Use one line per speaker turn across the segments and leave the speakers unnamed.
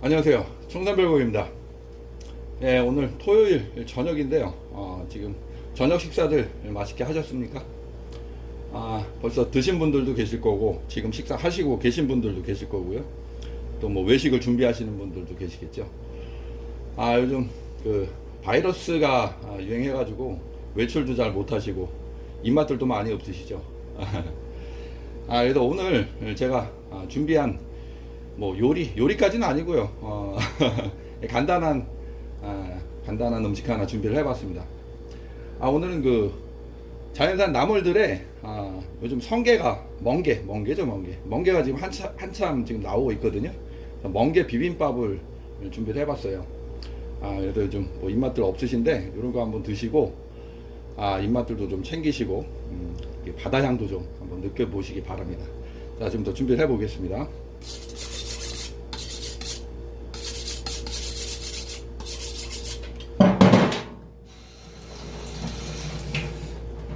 안녕하세요. 청산별고입니다. 예, 오늘 토요일 저녁인데요. 어, 지금 저녁 식사들 맛있게 하셨습니까? 아, 벌써 드신 분들도 계실 거고, 지금 식사 하시고 계신 분들도 계실 거고요. 또 뭐 외식을 준비하시는 분들도 계시겠죠. 아, 요즘 그 바이러스가 아, 유행해가지고 외출도 잘 못하시고, 입맛들도 많이 없으시죠. 아, 그래서 오늘 제가 아, 준비한 뭐 요리 요리까지는 아니고요. 어, 간단한 아, 간단한 음식 하나 준비를 해봤습니다. 아 오늘은 그 자연산 나물들의 아, 요즘 성게가 멍게 멍게죠 멍게 멍게가 지금 한참 한참 지금 나오고 있거든요. 멍게 비빔밥을 준비를 해봤어요. 아 그래도 요즘 뭐 입맛들 없으신데 이런 거 한번 드시고 아 입맛들도 좀 챙기시고 음, 바다 향도 좀 한번 느껴보시기 바랍니다. 자 지금부터 준비를 해보겠습니다.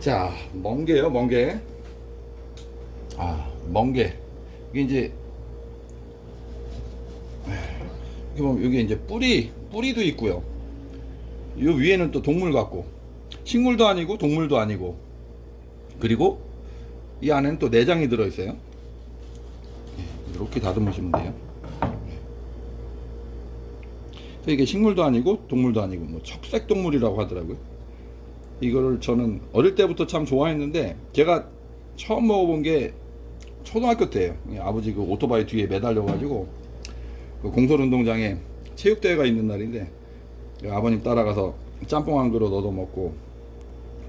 자, 멍게요, 멍게. 아, 멍게. 이게 이제, 이게 보면 여기 이제 뿌리, 뿌리도 있고요. 요 위에는 또 동물 같고, 식물도 아니고, 동물도 아니고, 그리고 이 안에는 또 내장이 들어 있어요. 예, 이렇게 다듬으시면 돼요. 예. 이게 식물도 아니고, 동물도 아니고, 뭐, 척색 동물이라고 하더라고요. 이거를 저는 어릴 때부터 참 좋아했는데 제가 처음 먹어본 게 초등학교 때예요. 아버지 그 오토바이 뒤에 매달려 가지고 그 공설운동장에 체육대회가 있는 날인데 아버님 따라가서 짬뽕 한 그릇 얻어 먹고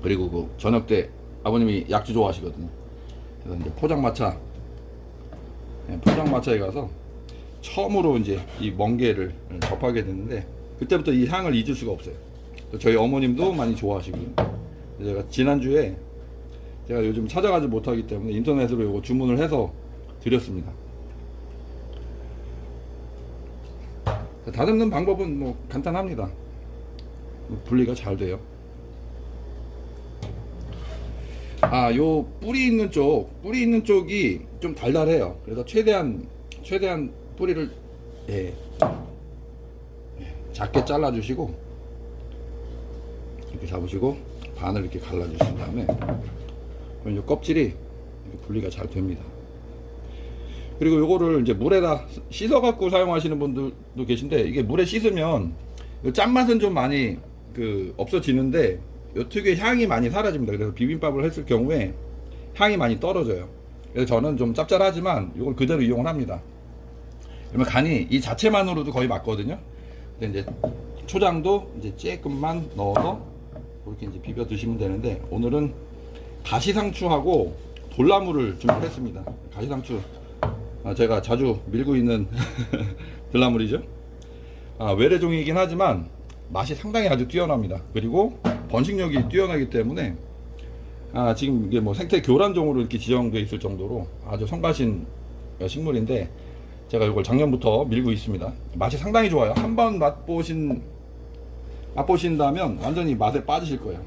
그리고 그 저녁 때 아버님이 약주 좋아하시거든요. 그래서 이제 포장마차 예, 포장마차에 가서 처음으로 이제 이 멍게를 접하게 됐는데 그때부터 이 향을 잊을 수가 없어요. 또 저희 어머님도 많이 좋아하시고요. 제가 지난주에 제가 요즘 찾아가지 못하기 때문에 인터넷으로 이거 주문을 해서 드렸습니다. 다듬는 방법은 뭐 간단합니다. 분리가 잘 돼요. 아, 요 뿌리 있는 쪽, 뿌리 있는 쪽이 좀 달달해요. 그래서 최대한 최대한 뿌리를 예, 예, 작게 잘라 주시고 이렇게 잡으시고 반을 이렇게 갈라 주신 다음에 그럼 이 껍질이 분리가 잘 됩니다. 그리고 요거를 이제 물에다 씻어 갖고 사용하시는 분들도 계신데 이게 물에 씻으면 요 짠맛은 좀 많이 그 없어지는데 요 특유의 향이 많이 사라집니다. 그래서 비빔밥을 했을 경우에 향이 많이 떨어져요. 그래서 저는 좀 짭짤하지만 이걸 그대로 이용을 합니다. 그러면 간이 이 자체만으로도 거의 맞거든요. 근데 이제 초장도 이제 조금만 넣어서 이렇게 이제 비벼 드시면 되는데 오늘은 가시상추하고 돌나무를 준비했습니다. 가시상추 아, 제가 자주 밀고 있는 들나물이죠. 아, 외래종이긴 하지만 맛이 상당히 아주 뛰어납니다. 그리고 번식력이 뛰어나기 때문에 아, 지금 이게 뭐 생태 교란종으로 이렇게 지정되어 있을 정도로 아주 성가신 식물인데 제가 이걸 작년부터 밀고 있습니다. 맛이 상당히 좋아요. 한번 맛보신 맛보신다면 완전히 맛에 빠지실 거예요.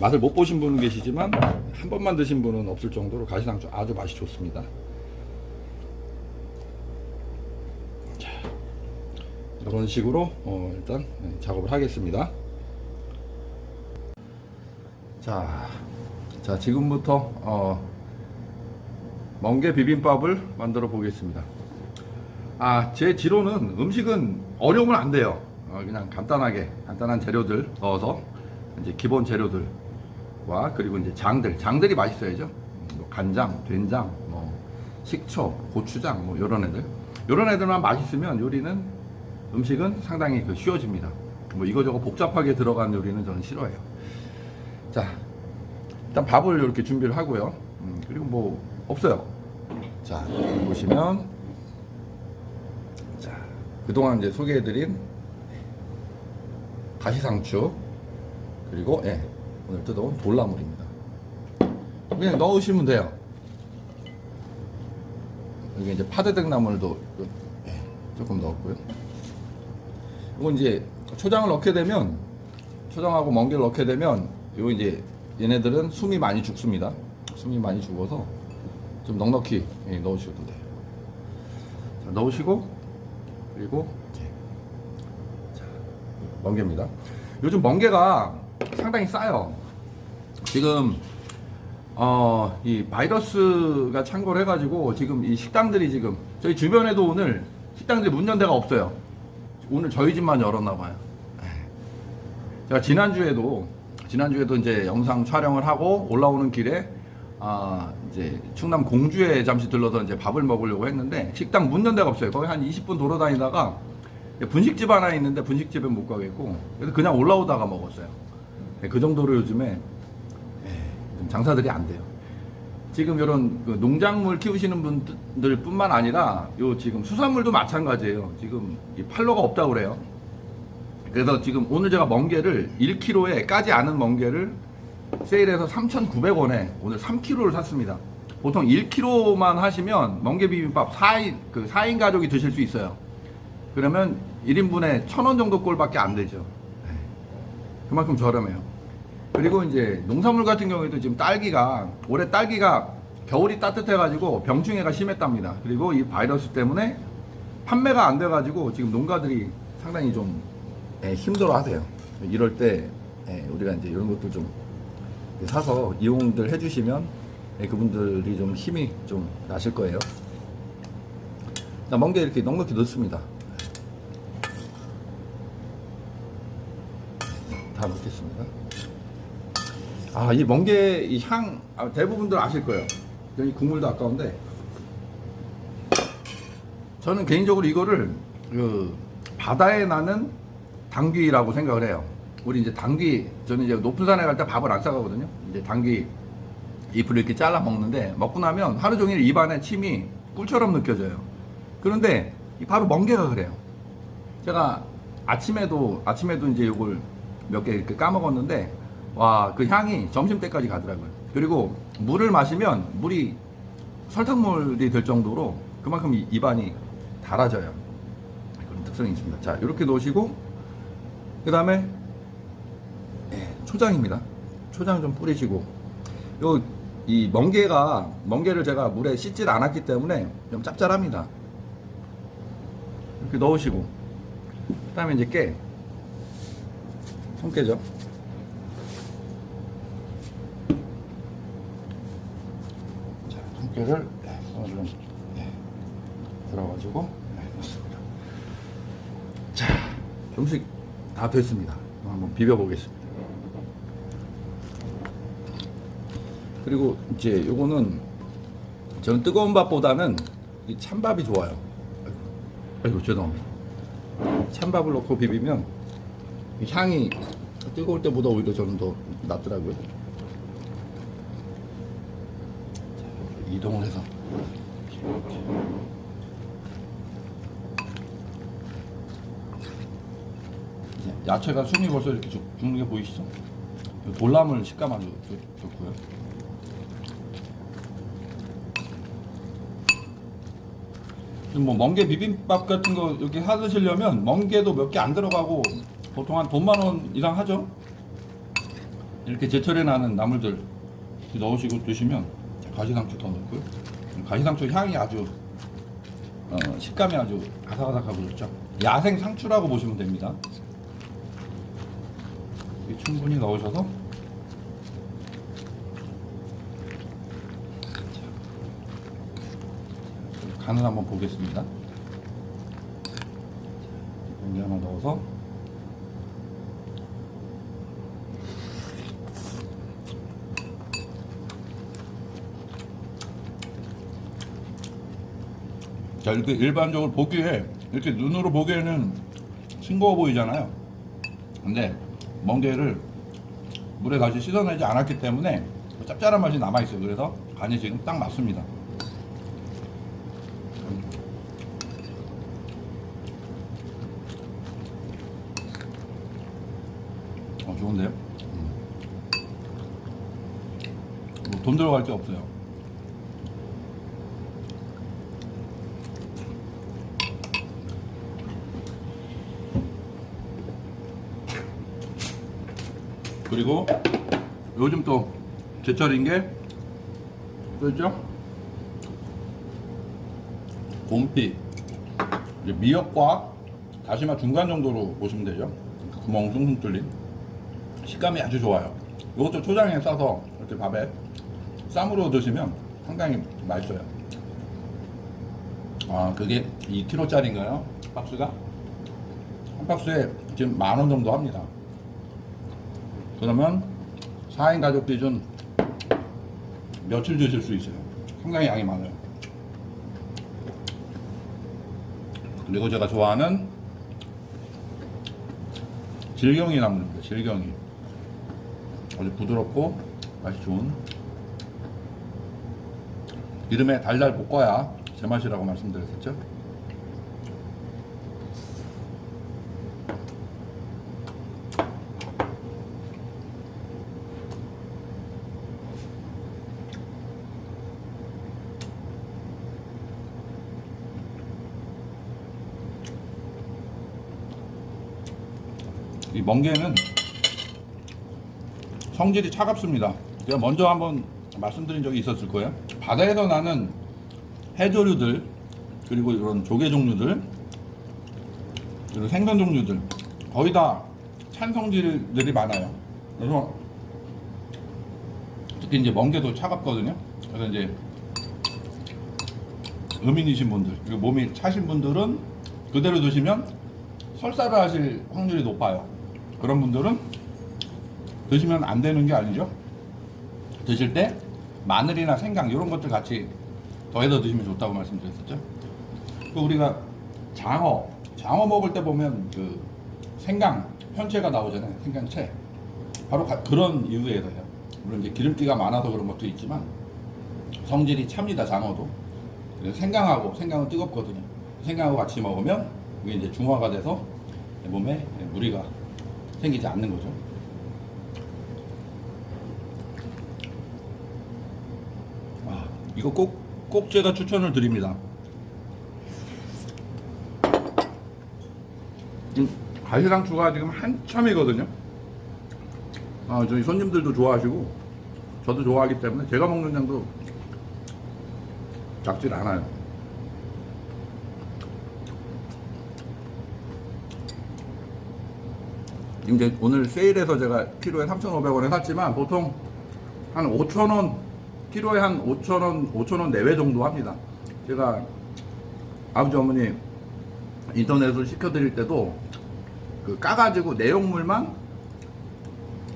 맛을 못 보신 분은 계시지만 한 번만 드신 분은 없을 정도로 가시상추 아주 맛이 좋습니다. 자, 이런 식으로 어, 일단 네, 작업을 하겠습니다. 자, 자 지금부터 어, 멍게 비빔밥을 만들어 보겠습니다. 아, 제 지로는 음식은 어려우면 안 돼요. 어, 그냥 간단하게, 간단한 재료들 넣어서, 이제 기본 재료들과, 그리고 이제 장들, 장들이 맛있어야죠. 뭐 간장, 된장, 뭐, 식초, 고추장, 뭐, 요런 애들. 요런 애들만 맛있으면 요리는, 음식은 상당히 그 쉬워집니다. 뭐, 이거저거 복잡하게 들어간 요리는 저는 싫어해요. 자, 일단 밥을 이렇게 준비를 하고요. 음, 그리고 뭐, 없어요. 자, 보시면, 자, 그동안 이제 소개해드린 가시상추 그리고 예, 오늘 뜯어온 돌나물입니다. 그냥 넣으시면 돼요. 여기 이제 파대등 나물도 예, 조금 넣었고요. 이건 이제 초장을 넣게 되면 초장하고 멍게를 넣게 되면 요 이제 얘네들은 숨이 많이 죽습니다. 숨이 많이 죽어서 좀 넉넉히 예, 넣으셔도 돼요. 자, 넣으시고 그리고 자, 멍게입니다. 요즘 멍게가 상당히 싸요. 지금 어, 이 바이러스가 창궐 해가지고 지금 이 식당들이 지금 저희 주변에도 오늘 식당들이 문 연 데가 없어요. 오늘 저희 집만 열었나 봐요. 에이. 제가 지난주에도 지난주에도 이제 영상 촬영을 하고 올라오는 길에 아 이제 충남 공주에 잠시 들러서 이제 밥을 먹으려고 했는데 식당 문연 데가 없어요. 거의 한 20분 돌아다니다가 분식집 하나 있는데 분식집에 못 가겠고 그래서 그냥 올라오다가 먹었어요. 네, 그 정도로 요즘에 좀 장사들이 안 돼요. 지금 이런 그 농작물 키우시는 분들뿐만 아니라 요 지금 수산물도 마찬가지예요. 지금 이 팔로가 없다고 그래요. 그래서 지금 오늘 제가 멍게를 1kg에 까지 않은 멍게를 세일해서 3,900원에 오늘 3kg를 샀습니다. 보통 1kg만 하시면 멍게 비빔밥 4인 그 4인 가족이 드실 수 있어요. 그러면 1인분에 1,000원 정도 꼴밖에 안 되죠. 네. 그만큼 저렴해요. 그리고 이제 농산물 같은 경우에도 지금 딸기가 올해 딸기가 겨울이 따뜻해가지고 병충해가 심했답니다. 그리고 이 바이러스 때문에 판매가 안 돼가지고 지금 농가들이 상당히 좀 예, 힘들어하세요. 이럴 때 예, 우리가 이제 이런 것들 좀 사서 이용들 해주시면 예, 그분들이 좀 힘이 좀 나실 거예요. 자, 멍게 이렇게 넉넉히 넣습니다. 다 넣겠습니다. 아, 이 멍게 이 향 아, 대부분들 아실 거예요. 여기 국물도 아까운데 저는 개인적으로 이거를 그 바다에 나는 당귀라고 생각을 해요. 우리 이제 당귀 저는 이제 높은 산에 갈 때 밥을 안 싸가거든요. 이제 당귀 잎을 이렇게 잘라 먹는데 먹고 나면 하루 종일 입안에 침이 꿀처럼 느껴져요. 그런데 이 바로 멍게가 그래요. 제가 아침에도 아침에도 이제 이걸 몇 개 이렇게 까먹었는데 와 그 향이 점심 때까지 가더라고요. 그리고 물을 마시면 물이 설탕물이 될 정도로 그만큼 이- 입안이 달아져요. 그런 특성이 있습니다. 자 이렇게 놓으시고 그 다음에 초장입니다. 초장 좀 뿌리시고 요 이 멍게가 멍게를 제가 물에 씻질 않았기 때문에 좀 짭짤합니다. 이렇게 넣으시고 그다음에 이제 깨 손깨죠. 자, 손을 좀 네, 들어가지고 네. 자, 음식 다 됐습니다. 한번 비벼 보겠습니다. 그리고 이제 요거는 저는 뜨거운 밥보다는 이 찬밥이 좋아요. 아이고, 죄송합니다. 찬밥을 넣고 비비면 이 향이 뜨거울 때보다 오히려 저는 더 낫더라고요. 자, 이동을 해서 이제 야채가 숨이 벌써 이렇게 죽- 죽는 게 보이시죠? 이 돌나물 식감 아주 좋- 좋고요. 지금 뭐 멍게 비빔밥 같은 거 이렇게 하 드시려면 멍게도 몇 개 안 들어가고 보통 한 돈만 원 이상 하죠. 이렇게 제철에 나는 나물들 넣으시고 드시면 자, 가시상추 더 넣고요. 가시상추 향이 아주 어, 식감이 아주 아삭아삭하고 좋죠. 야생 상추라고 보시면 됩니다. 충분히 넣으셔서 간을 한번 보겠습니다. 공기 하나 넣어서 자 이렇게 일반적으로 보기에 이렇게 눈으로 보기에는 싱거워 보이잖아요. 근데 멍게를 물에 다시 씻어내지 않았기 때문에 짭짤한 맛이 남아 있어요. 그래서 간이 지금 딱 맞습니다. 좋은데요? 음. 뭐돈 들어갈 게 없어요. 그리고 요즘 또 제철인 게 뭐죠? 곰피 미역과 다시마 중간 정도로 보시면 되죠. 구멍 숭숭 뚫린 식감이 아주 좋아요. 이것도 초장에 싸서 이렇게 밥에 쌈으로 드시면 상당히 맛있어요. 아 그게 2kg짜리인가요? 박스가? 한 박스에 지금 만 원 정도 합니다. 그러면 4인 가족 기준 며칠 드실 수 있어요. 상당히 양이 많아요. 그리고 제가 좋아하는 질경이 나물입니다. 질경이 아주 부드럽고 맛이 좋은 기름에 달달 볶아야 제맛이라고 말씀드렸었죠. 이 멍게는 성질이 차갑습니다. 제가 먼저 한번 말씀드린 적이 있었을 거예요. 바다에서 나는 해조류들 그리고 이런 조개 종류들 그리고 생선 종류들 거의 다 찬성질들이 많아요. 그래서 특히 이제 멍게도 차갑거든요. 그래서 이제 음인이신 분들 그리고 몸이 차신 분들은 그대로 드시면 설사를 하실 확률이 높아요. 그런 분들은 드시면 안 되는 게 아니죠. 드실 때 마늘이나 생강 이런 것들 같이 더해서 드시면 좋다고 말씀드렸었죠. 또 우리가 장어, 장어 먹을 때 보면 그 생강 현채가 나오잖아요. 생강채. 바로 가- 그런 이유에서요. 물론 이제 기름기가 많아서 그런 것도 있지만 성질이 찹니다. 장어도. 그래서 생강하고 생강은 뜨겁거든요. 생강하고 같이 먹으면 이게 이제 중화가 돼서 몸에 무리가 생기지 않는 거죠. 아, 이거 꼭, 꼭 제가 추천을 드립니다. 지금 가시상추가 지금 한참이거든요. 아, 저희 손님들도 좋아하시고, 저도 좋아하기 때문에 제가 먹는 양도 작질 않아요. 이제 오늘 세일해서 제가 키로에 3,500원에 샀지만 보통 한 5,000원 키로에 한 5,000원 5,000원 내외 정도 합니다. 제가 아버지 어머니 인터넷으로 시켜드릴 때도 그 까가지고 내용물만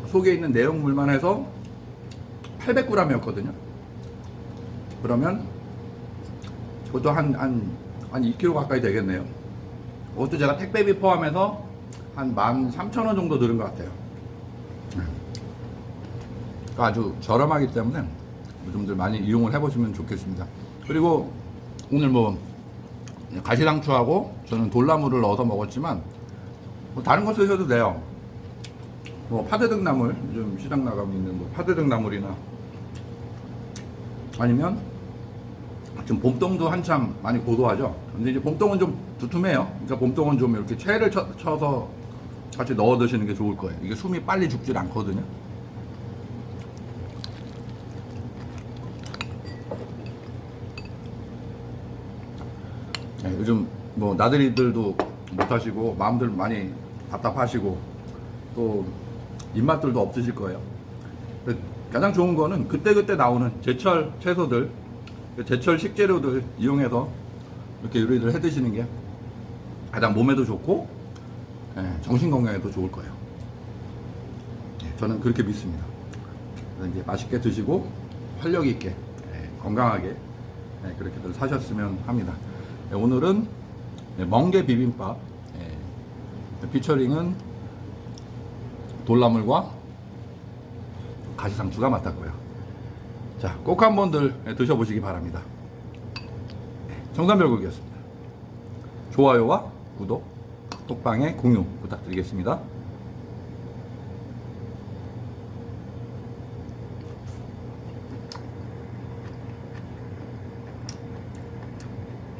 속에 있는 내용물만 해서 800g이었거든요. 그러면 그것도 한, 한, 한 2kg 가까이 되겠네요. 그것도 제가 택배비 포함해서 한 13,000원 정도 들은 것 같아요. 그러니까 아주 저렴하기 때문에 요즘들 많이 이용을 해보시면 좋겠습니다. 그리고 오늘 뭐 가시상추하고 저는 돌나물을 넣어서 먹었지만 뭐 다른 거 쓰셔도 돼요. 뭐 파대등나물 요즘 시장 나가고 있는 뭐 파대등나물이나 아니면 지금 봄동도 한참 많이 고도하죠. 근데 이제 봄동은 좀 두툼해요. 그러니까 봄동은 좀 이렇게 채를 쳐, 쳐서 같이 넣어 드시는 게 좋을 거예요. 이게 숨이 빨리 죽질 않거든요. 네, 요즘 뭐 나들이들도 못 하시고 마음들 많이 답답하시고 또 입맛들도 없으실 거예요. 가장 좋은 거는 그때그때 나오는 제철 채소들, 그 제철 식재료들 이용해서 이렇게 요리를 해 드시는 게 가장 몸에도 좋고 예, 정신 건강에도 좋을 거예요. 예, 저는 그렇게 믿습니다. 이제 맛있게 드시고 활력 있게 예, 건강하게 예, 그렇게들 사셨으면 합니다. 예, 오늘은 예, 멍게 비빔밥 예, 피처링은 돌나물과 가시상추가 맡았고요. 자, 꼭 한번들 드셔보시기 바랍니다. 예, 정산별국이었습니다. 좋아요와 구독, 톡방의 공유 부탁드리겠습니다.